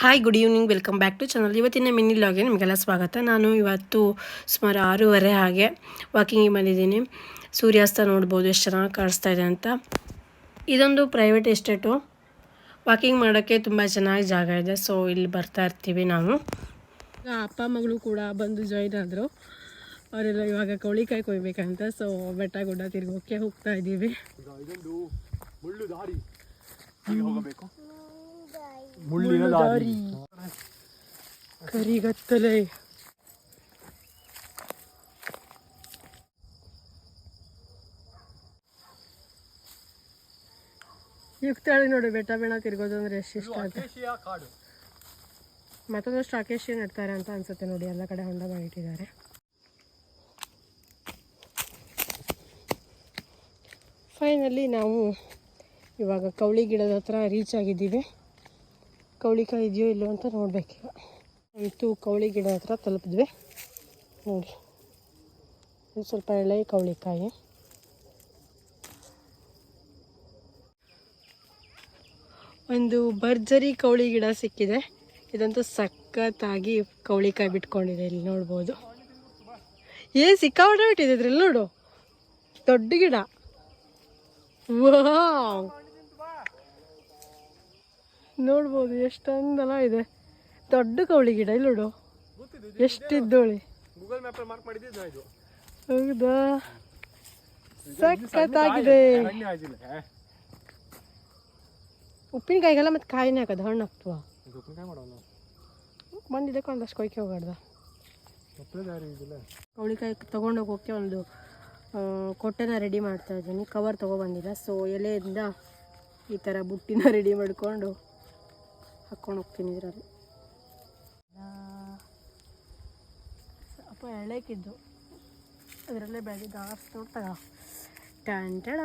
Hi good evening welcome back to channel ಇವತ್ತಿನ mini ಲಾಗೆ ನಿಮಗೆಲ್ಲ ಸ್ವಾಗತ. ನಾನು ಇವತ್ತು ಸುಮಾರು ಆರೂವರೆ ಹಾಗೆ ವಾಕಿಂಗಿಗೆ ಬಂದಿದ್ದೀನಿ. ಸೂರ್ಯಾಸ್ತ ನೋಡ್ಬೋದು, ಎಷ್ಟು ಚೆನ್ನಾಗಿ ಕಾಣಿಸ್ತಾ ಇದೆ ಅಂತ. ಇದೊಂದು ಪ್ರೈವೇಟ್ ಎಸ್ಟೇಟು ವಾಕಿಂಗ್ ಮಾಡೋಕ್ಕೆ ತುಂಬ ಚೆನ್ನಾಗಿ ಜಾಗ ಇದೆ. ಸೊ ಇಲ್ಲಿ ಬರ್ತಾ ಇರ್ತೀವಿ ನಾವು. ಅಪ್ಪ ಮಗಳು ಕೂಡ ಬಂದು ಜಾಯ್ನ್ ಆದರು. ಅವರೆಲ್ಲ ಇವಾಗ ಕೌಳಿಕಾಯಿ ಕೊಯ್ಬೇಕಂತ. ಸೊ ಬೆಟ್ಟ ಗುಡ್ಡ ತಿರ್ಗೋಕ್ಕೆ ಹೋಗ್ತಾ ಇದ್ದೀವಿ ಈಗ ಇದೊಂದು ಮುಳ್ಳು ದಾರಿ ಹೀಗೆ ಹೋಗಬೇಕು ಮುಳ್ಳಿನ ದಾರಿ. ಕರಿಗತ್ತಲೆ. ಯುಕ್ತಾಳಿ ನೋಡಿ, ಬೆಟ್ಟ ಬೆಳ ತಿರ್ಗೋದು ಅಂದ್ರೆ ಎಷ್ಟು ಇಷ್ಟ ಕಾಡು ಮತ್ತೊಂದಷ್ಟು ಆಕೇಶಿ ನೆಡ್ತಾರೆ ಅಂತ ಅನ್ಸುತ್ತೆ ನೋಡಿ, ಎಲ್ಲ ಕಡೆ ಹೊಂಡ ಮಾಡಿಟ್ಟಿದ್ದಾರೆ. ಫೈನಲಿ ನಾವು ಇವಾಗ ಕವಳಿ ಗಿಡದ ಹತ್ರ ರೀಚ್ ಆಗಿದ್ದೀವಿ. ಕವಳಿಕಾಯಿ ಇದೆಯೋ ಇಲ್ಲೋ ಅಂತ ನೋಡ್ಬೇಕೀಗ ಅಂತೂ ಕವಳಿ ಗಿಡ ಹತ್ರ ತಲುಪಿದ್ವಿ. ನೋಡಿ ಇದು ಸ್ವಲ್ಪ ಎಳೆ ಕವಳಿಕಾಯಿ ಒಂದು ಭರ್ಜರಿ ಕವಳಿ ಗಿಡ ಸಿಕ್ಕಿದೆ. ಇದಂತೂ ಸಖತ್ತಾಗಿ ಕವಳಿಕಾಯಿ ಬಿಟ್ಕೊಂಡಿದೆ ಇಲ್ಲಿ ನೋಡ್ಬೋದು. ಏ, ಸಿಕ್ಕಾಪಟ್ಟೆ ಬಿಟ್ಟಿದೆ ನೋಡು. ದೊಡ್ಡ ಗಿಡ. ವಾವ್. ನೋಡ್ಬೋದು ಎಷ್ಟೊಂದೆಲ್ಲ ಇದೆ. ದೊಡ್ಡ ಕವಳಿ ಗಿಡ ಇಲ್ಲುಡು ಎಷ್ಟಿದ್ದೋಳಿ ಗೂಗಲ್ ಮ್ಯಾಪ್ ಮಾರ್ಕ್ ಮಾಡಿದ್ದೆ ಇದು. ಹೌದಾ? ಸಖತ್ತಾಗಿದೆ. ಉಪ್ಪಿನಕಾಯಿಗೆಲ್ಲ ಮತ್ತೆ ಕಾಯಿನೇ ಹಾಕೋದು ಹಣ್ಣು ಹಾಕ್ತವ? ಬಂದಿದ್ದಕ್ಕೆ ಒಂದಷ್ಟು ಕೊಯ್ಕೆ ಹೋಗಾಡ್ದ ಕವಳಿಕಾಯಿ ತೊಗೊಂಡೋಗಿ ಇದಿಲ್ಲ ಕವಳಿಕಾಯಿ ತೊಗೊಂಡೋಗೋಕ್ಕೆ ಒಂದು ಕೊಟ್ಟೆನ ರೆಡಿ ಮಾಡ್ತಾ ಇದ್ದೀನಿ. ಕವರ್ ತೊಗೊಬಂದಿಲ್ಲ ಸೊ ಎಲೆಯಿಂದ ಈ ಥರ ಬುಟ್ಟಿನ ರೆಡಿ ಮಾಡಿಕೊಂಡು ಹಾಕ್ಕೊಂಡು ಹೋಗ್ತೀನಿ ಇದರಲ್ಲಿ. ಅಪ್ಪ ಎಳೆಕಿದ್ದು ಅದರಲ್ಲೇ ಬೆಳೆದಿದ್ದು ಆರ್ಸ್ ನೋಡ್ತಾಗ ಟಂಟಡ